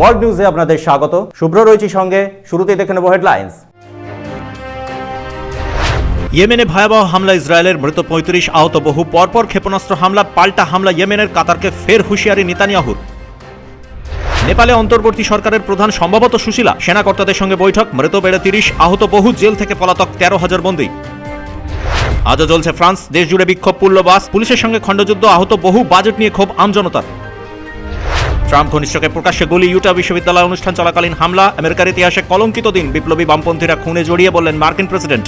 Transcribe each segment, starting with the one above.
World নিউজে আপনাদের স্বাগত। শুভ্র রয়েছি সঙ্গে, শুরুতেই দেখে নেব হেডলাইন্স। ইয়েমেনে ভয়াবহ হামলা, ইসরায়েলের মৃত পঁয়ত্রিশ আহত বহু, পরপর ক্ষেপণাস্ত্র হামলা, পাল্টা হামলা ইয়েমেনের কাতারকে ফের হুঁশিয়ারি নেতানিয়াহুর। নেপালে অন্তর্বর্তী সরকারের প্রধান সম্ভবত সুশীলা, সেনাকর্তাদের সঙ্গে বৈঠক, মৃত বেড়ে তিরিশ, আহত বহু, জেল থেকে পলাতক তেরো হাজার বন্দী। আজও চলছে ফ্রান্স দেশ জুড়ে বিক্ষোভ পুল্ল বাস পুলিশের সঙ্গে খণ্ডযুদ্ধ, আহত বহু, বাজেট নিয়ে ক্ষোভ, আমজনতার। ট্রাম্প ঘনিষ্ঠকে প্রকাশ্যে গুলি ইউটা বিশ্ববিদ্যালয় অনুষ্ঠান চলাকালীন হামলা আমেরিকার ইতিহাসে কলঙ্কিত দিন বিপ্লবী বামপন্থীরা খুনে জড়িয়ে বললেন মার্কিন প্রেসিডেন্ট।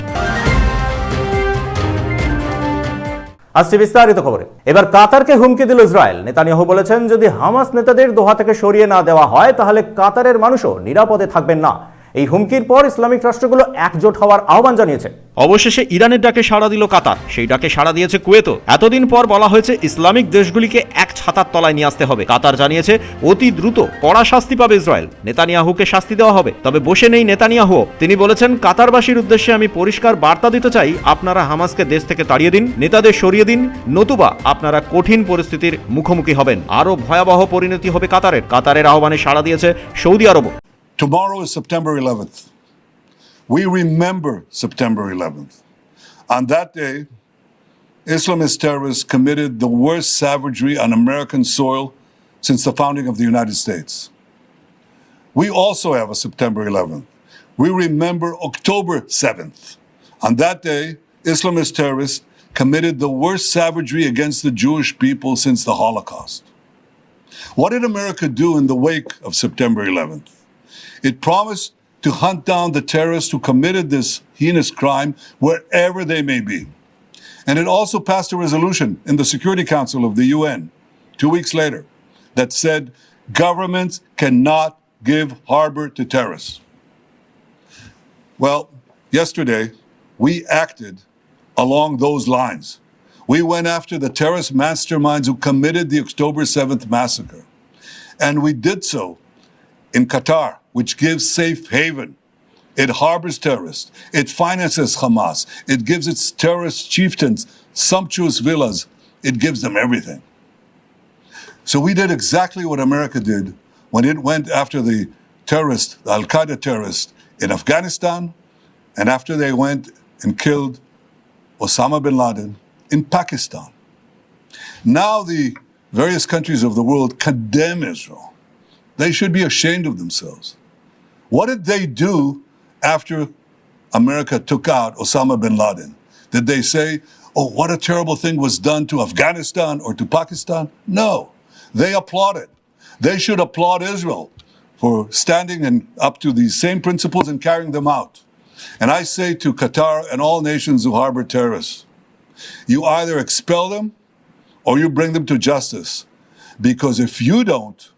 আসছে বিস্তারিত খবরে। এবার কাতারকে হুমকি দিল ইসরায়েল। নেতানিয়াহু বলেছেন যদি হামাস নেতাদের দোহা থেকে সরিয়ে না দেওয়া হয় তাহলে কাতারের মানুষও নিরাপদে থাকবেন না। এই হুমকির পর ইসলামিক রাষ্ট্রগুলো একজোট হওয়ার আহ্বান জানিয়েছে। অবশেষে ইরানের ডাকে সাড়া দিল কাতার। সেই ডাকে সাড়া দিয়েছে কুয়েতও। এতদিন পর বলা হয়েছে ইসলামিক দেশগুলিকে এক ছাতার তলায় নিয়ে আসতে হবে। কাতার জানিয়েছে অতি দ্রুত কড়া শাস্তি পাবে ইসরায়েল। নেতানিয়াহুকে শাস্তি দেওয়া হবে। তবে বসে নেই নেতানিয়াহু। তিনি বলেছেন কাতারবাসীর উদ্দেশ্যে আমি পরিষ্কার বার্তা দিতে চাই আপনারা হামাসকে দেশ থেকে তাড়িয়ে দিন নেতাদের সরিয়ে দিন নতুবা আপনারা কঠিন পরিস্থিতির মুখোমুখি হবেন। আরও ভয়াবহ পরিণতি হবে কাতারের। কাতারের আহ্বানে সাড়া দিয়েছে সৌদি আরবও। Tomorrow is September 11th. We remember September 11th. On that day, Islamist terrorists committed the worst savagery on American soil since the founding of the United States. We also have a September 11th. We remember October 7th. On that day, Islamist terrorists committed the worst savagery against the Jewish people since the Holocaust. What did America do in the wake of September 11th? It promised to hunt down the terrorists who committed this heinous crime wherever they may be. And it also passed a resolution in the Security Council of the UN two weeks later that said governments cannot give harbor to terrorists. Well, yesterday we acted along those lines. We went after the terrorist masterminds who committed the October 7th massacre. And we did so in Qatar, which gives safe haven. It harbors terrorists. It finances Hamas. It gives its terrorist chieftains sumptuous villas. It gives them everything. So we did exactly what America did when it went after the terrorists, the Al Qaeda terrorists in Afghanistan, and after they went and killed Osama bin Laden in Pakistan. Now the various countries of the world condemn Israel. They should be ashamed of themselves. What did they do after America took out Osama bin Laden? Did they say, oh, what a terrible thing was done to Afghanistan or to Pakistan? No. They applauded. They should applaud Israel for standing and up to these same principles and carrying them out. And I say to Qatar and all nations who harbor terrorists, you either expel them or you bring them to justice. Because if you don't,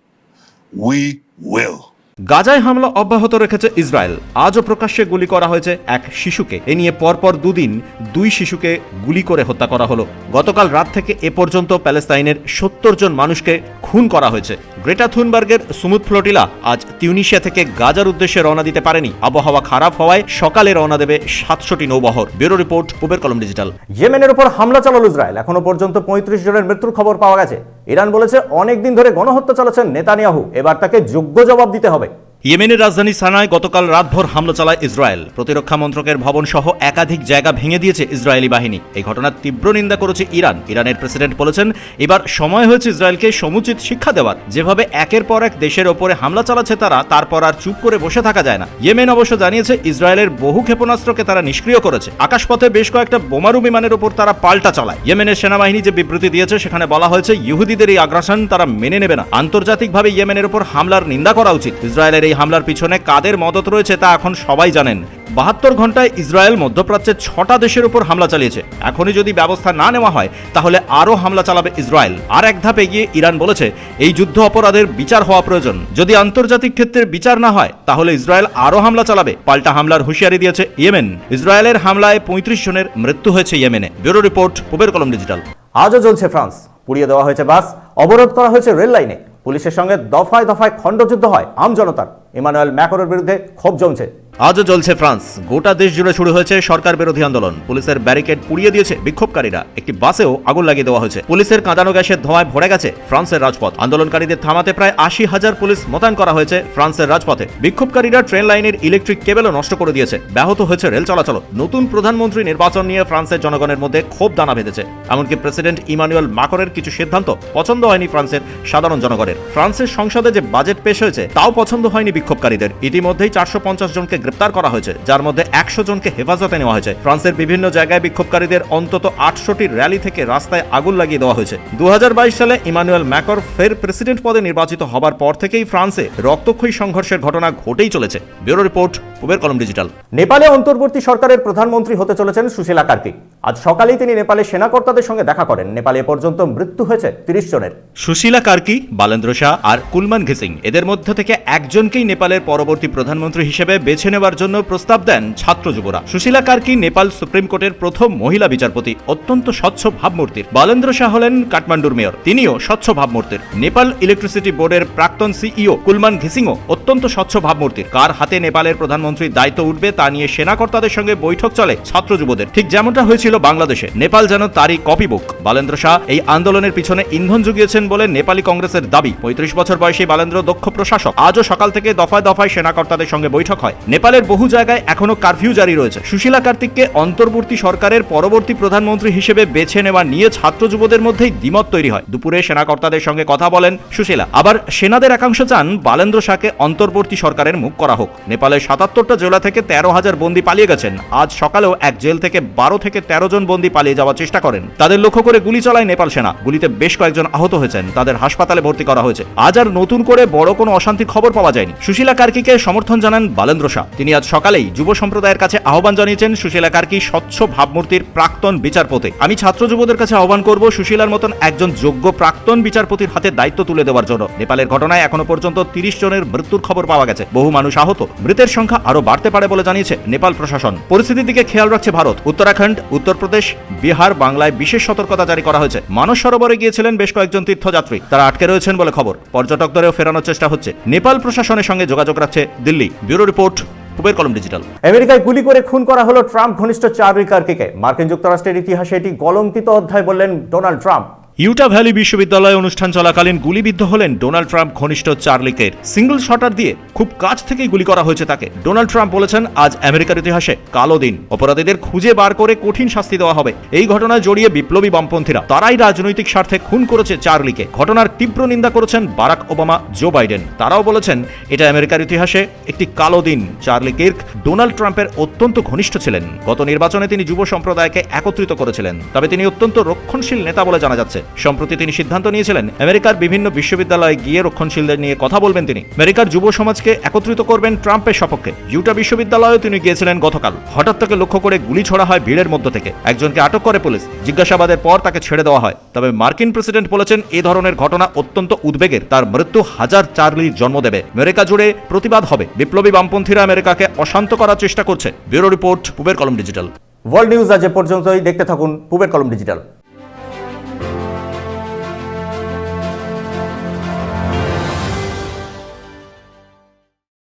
we will. গাজায় হামলা অব্যাহত রেখেছে Israel. আজও প্রকাশ্যে গুলি করা হয়েছে এক শিশুকে। এ নিয়ে পরপর দুদিন দুই শিশুকে গুলি করে হত্যা করা হলো। গতকাল রাত থেকে এ পর্যন্ত প্যালেস্তাইনের সত্তর জন মানুষকে খুন করা হয়েছে। গ্রেটা থুনবার্গের সুমুদ ফ্লোটিলা আজ তিউনিশিয়া থেকে গাজার উদ্দেশ্যে রওনা দিতে পারেনি। আবহাওয়া খারাপ হওয়ায় সকালে রওনা দেবে সাতশোটি নৌবহর। ব্যুরো রিপোর্ট পুবের কলম ডিজিটাল। ইয়েমেনের উপর হামলা চালাল ইসরায়েল। এখনও পর্যন্ত পঁয়ত্রিশ জনের মৃত্যুর খবর পাওয়া গেছে। ইরান বলেছে অনেকদিন ধরে গণহত্যা চালাচ্ছেন নেতানিয়াহু। এবার তাকে যোগ্য জবাব দিতে হবে। ইয়েমেনের রাজধানী সানায় গতকাল রাতভর হামলা চালায় ইসরায়েল। প্রতিরক্ষা মন্ত্রকের ভবন সহ একাধিক জায়গা ভেঙে দিয়েছে ইসরায়েলি বাহিনী। এই ঘটনার তীব্র নিন্দা করেছে ইরান। ইরানের প্রেসিডেন্ট বলেছেন, এবার সময় হয়েছে ইসরায়েলকে সমুচিত শিক্ষা দেওয়ার। যেভাবে একের পর এক দেশের ওপরে হামলা চালাচ্ছে তারা তারপর আর চুপ করে বসে থাকা যায় না। ইয়েমেন অবশ্য জানিয়েছে, ইসরায়েলের বহু ক্ষেপণাস্ত্রকে তারা নিষ্ক্রিয় করেছে। আকাশপথে বেশ কয়েকটা বোমারু বিমানের ওপর তারা পাল্টা চালায়। ইয়েমেনের সেনাবাহিনী যে বিবৃতি দিয়েছে, সেখানে বলা হয়েছে, ইহুদিদের এই আগ্রাসন তারা মেনে নেবে না। আন্তর্জাতিকভাবে ইয়েমেনের ওপর হামলার নিন্দা করা উচিত। ইসরায়েলের এই হামলার পিছনে কাদের মদত রয়েছে তা এখন সবাই জানেন। বাহাত্তর ঘন্টায় ইসরায়েল মধ্যপ্রাচ্যের ছটা দেশের উপর হামলা চালিয়েছে। এখনই যদি ব্যবস্থা না নেওয়া হয়, তাহলে আরও হামলা চালাবে ইসরায়েল। আর এক ধাপ এগিয়ে ইরান বলেছে, এই যুদ্ধ অপরাধের বিচার হওয়া প্রয়োজন। যদি আন্তর্জাতিক ক্ষেত্রে বিচার না হয়, তাহলে ইসরায়েল আরও হামলা চালাবে। পাল্টা হামলার হুঁশিয়ারি দিয়েছে ইয়েমেন। ইসরায়েলের হামলায় পঁয়ত্রিশ জনের মৃত্যু হয়েছে ইয়েমেনে। ব্যুরো রিপোর্ট পুবের কলম ডিজিটাল। আজও চলছে ফ্রান্স। পুড়িয়ে দেওয়া হয়েছে বাস, অবরোধ করা হয়েছে রেল লাইনে পুলিশের সঙ্গে দফায় দফায় খণ্ডযুদ্ধ হয়। আম জনতার। ইমানুয়েল ম্যাকরের বিরুদ্ধে ক্ষোভ জমছে। আজও চলছে ফ্রান্স। গোটা দেশ জুড়ে শুরু হয়েছে সরকার বিরোধী আন্দোলন। পুলিশের ব্যারিকেড পুড়িয়ে দিয়েছে বিক্ষোভকারীরা। একটি বাসেও আগুন লাগিয়ে দেওয়া হয়েছে। পুলিশের কাঁদানো গ্যাসের ধোঁয়ায় ভরে গেছে ফ্রান্সের রাজপথ। আন্দোলনকারীদের থামাতে প্রায় আশি হাজার পুলিশ মোতায়েন করা হয়েছে ফ্রান্সের রাজপথে। বিক্ষোভকারীরা ট্রেন লাইনের ইলেকট্রিক কেবলও নষ্ট করে দিয়েছে। ব্যাহত হয়েছে রেল চলাচল। নতুন প্রধানমন্ত্রী নির্বাচন নিয়ে ফ্রান্সের জনগণের মধ্যে ক্ষোভ দানা বেঁধেছে। এমনকি প্রেসিডেন্ট ইমানুয়েল মাকরের কিছু সিদ্ধান্ত পছন্দ হয়নি ফ্রান্সের সাধারণ জনগণের। ফ্রান্সের সংসদে যে বাজেট পেশ হয়েছে, তাও পছন্দ হয়নি বিক্ষোভকারীদের। ইতিমধ্যেই চারশো পঞ্চাশ জনকে গ্রেপ্তার করা হয়েছে, যার মধ্যে একশো জনকে হেফাজতে নেওয়া হয়েছে। ফ্রান্সের বিভিন্ন জায়গায় বিক্ষোভকারীদের অন্তত আটশোটি র্যালি থেকে রাস্তায় আগুন লাগিয়ে দেওয়া হয়েছে। দু হাজার বাইশ সালে ইমানুয়েল ম্যাকর ফের প্রেসিডেন্ট পদে নির্বাচিত হবার পর থেকেই ফ্রান্সে রক্তক্ষয়ী সংঘর্ষের ঘটনা ঘটেই চলেছে। ব্যুরো রিপোর্ট উবের কলম ডিজিটাল। নেপালে অন্তর্বর্তী সরকারের প্রধানমন্ত্রী হতে চলেছেন সুশীলা কার্তিক। আজ সকালেই তিনি নেপালের সেনাকর্তাদের সঙ্গে দেখা করেন। নেপালে পর্যন্ত মৃত্যু হয়েছে তিরিশ জনের। সুশীলা কার্কি, বালেন্দ্র শাহ আর কুলমান ঘিসিং এদের মধ্য থেকে একজনকেই নেপালের পরবর্তী প্রধানমন্ত্রী হিসেবে বেছে নেওয়ার জন্য প্রস্তাব দেন ছাত্র যুবরা। সুশীলা কার্কি নেপাল সুপ্রিম কোর্টের প্রথম মহিলা বিচারপতি, অত্যন্ত স্বচ্ছ ভাবমূর্তির। বালেন্দ্র শাহ হলেন কাঠমান্ডুর মেয়র, তিনিও স্বচ্ছ ভাবমূর্তির। নেপাল ইলেকট্রিসিটি বোর্ডের প্রাক্তন সিইও কুলমান ঘিসিংও অত্যন্ত স্বচ্ছ ভাবমূর্তির। কার হাতে নেপালের প্রধানমন্ত্রীর দায়িত্ব উঠবে তা নিয়ে সেনাকর্তাদের সঙ্গে বৈঠক চলে ছাত্র যুবদের। ঠিক যেমনটা হয়েছিল বাংলাদেশে। নেপাল যেন তারই কপি বুক বালেন্দ্র শাহ এই আন্দোলনের পিছনে ইন্ধন জুগিয়েছেন বলে নেপালি কংগ্রেসের দাবি। পঁয়ত্রিশ বছর বয়সী বালেন্দ্র দক্ষ প্রশাসক। আজও সকাল থেকে দফায় দফায় সেনাকর্তাদের সঙ্গে বৈঠক হয়। নেপালের বহু জায়গায় এখনও কারফিউ জারি রয়েছে। সুশীলা কার্তিককে অন্তর্বর্তী সরকারের পরবর্তী প্রধানমন্ত্রী হিসেবে বেছে নেওয়া নিয়ে ছাত্র যুবদের মধ্যেই দ্বিমত তৈরি হয়। দুপুরে সেনাকর্তাদের সঙ্গে কথা বলেন সুশীলা। আবার সেনাদের একাংশ চান বালেন্দ্র শাহকে অন্তর্বর্তী সরকারের মুখ করা হোক। নেপালের সাতাত্তরটা জেলা থেকে তেরো হাজার বন্দী পালিয়ে গেছেন। আজ সকালেও এক জেল থেকে বারো থেকে তেরো জন বন্দী পালিয়ে যাওয়ার চেষ্টা করেন। তাদের লক্ষ্য করে গুলি চালায় নেপাল সেনা। গুলিতে বেশ কয়েকজন আহত হয়েছেন। তাদের হাসপাতালে ভর্তি করা হয়েছে। আজ আর নতুন করে বড় কোনো অশান্তির খবর পাওয়া যায়নি। সুশীলা কার্কিকে সমর্থন জানান বালেন্দ্র শাহ। তিনি আজ সকালেই যুব সম্প্রদায়ের কাছে আহ্বান জানিয়েছেন সুশীলা কার্কি স্বচ্ছ ভাবমূর্তির প্রাক্তন বিচারপতি। আমি ছাত্র যুবদের কাছে আহ্বান করব সুশীলার মতন একজন যোগ্য প্রাক্তন বিচারপতির হাতে দায়িত্ব তুলে দেওয়ার জন্য। নেপালের ঘটনায় এখনও পর্যন্ত তিরিশ জনের মৃত্যুর খবর পাওয়া গেছে। বহু মানুষ আহত। মৃতের সংখ্যা আরও বাড়তে পারে বলে জানিয়েছে নেপাল প্রশাসন। পরিস্থিতির দিকে খেয়াল রাখছে ভারত। উত্তরাখণ্ড উত্তরপ্রদেশ, বিহার, বাংলায় বিশেষ সতর্কতা জারি করা হয়েছে। মানস সরোবরে গিয়েছিলেন বেশ কয়েকজন তীর্থযাত্রী। তারা আটকে রয়েছেন বলে খবর। পর্যটকদেরও ফেরানোর চেষ্টা হচ্ছে। নেপাল প্রশাসনের সঙ্গে যোগাযোগ রাখছে দিল্লি। ব্যুরো রিপোর্ট, কুবের কলম ডিজিটাল। আমেরিকায় গুলি করে খুন করা হলো ট্রাম্প ঘনিষ্ঠ চার্লি কার্কিকে মার্কিন যুক্তরাষ্ট্রের ইতিহাসে এটি গলঙ্কিত অধ্যায় বললেন ডোনাল্ড ট্রাম্প। ইউটা ভ্যালি বিশ্ববিদ্যালয়ে অনুষ্ঠান চলাকালীন গুলিবিদ্ধ হলেন ডোনাল্ড ট্রাম্প ঘনিষ্ঠ চার্লিকের সিঙ্গল শটার দিয়ে খুব কাছ থেকেই গুলি করা হয়েছে তাকে। ডোনাল্ড ট্রাম্প বলেছেন, আজ আমেরিকার ইতিহাসে কালো দিন। অপরাধীদের খুঁজে বার করে কঠিন শাস্তি দেওয়া হবে। এই ঘটনায় জড়িয়ে বিপ্লবী বামপন্থীরা, তারাই রাজনৈতিক স্বার্থে খুন করেছে চার্লিকে ঘটনার তীব্র নিন্দা করেছেন বারাক ওবামা, জো বাইডেন। তারাও বলেছেন, এটা আমেরিকার ইতিহাসে একটি কালো দিন। চার্লি কির্ক ডোনাল্ড ট্রাম্পের অত্যন্ত ঘনিষ্ঠ ছিলেন। গত নির্বাচনে তিনি যুব সম্প্রদায়কে একত্রিত করেছিলেন। তবে তিনি অত্যন্ত রক্ষণশীল নেতা বলে জানা যাচ্ছে। সম্প্রতি তিনি সিদ্ধান্ত নিয়েছিলেন, আমেরিকার বিভিন্ন বিশ্ববিদ্যালয়ে গিয়ে রক্ষণশীলদের নিয়ে কথা বলবেন তিনি। আমেরিকার যুব সমাজকে একত্রিত করবেন ট্রাম্পের সপক্ষে। ইউটা বিশ্ববিদ্যালয়ে তিনি গিয়েছিলেন গতকাল। হঠাৎ তাকে লক্ষ্য করে গুলি ছোড়া হয় ভিড়ের মধ্য থেকে। একজনকে আটক করে পুলিশ। জিজ্ঞাসাবাদের পর তাকে ছেড়ে দেওয়া হয়। তবে মার্কিন প্রেসিডেন্ট বলেছেন, এ ধরনের ঘটনা অত্যন্ত উদ্বেগের। তার মৃত্যু হাজার চার্লির জন্ম দেবে। আমেরিকা জুড়ে প্রতিবাদ হবে। বিপ্লবী বামপন্থীরা আমেরিকাকে অশান্ত করার চেষ্টা করছে। ব্যুরো রিপোর্ট, পুবের কলম ডিজিটাল। ওয়ার্ল্ড নিউজ আজ এ পর্যন্তই। দেখতে থাকুন পুবের কলম ডিজিটাল।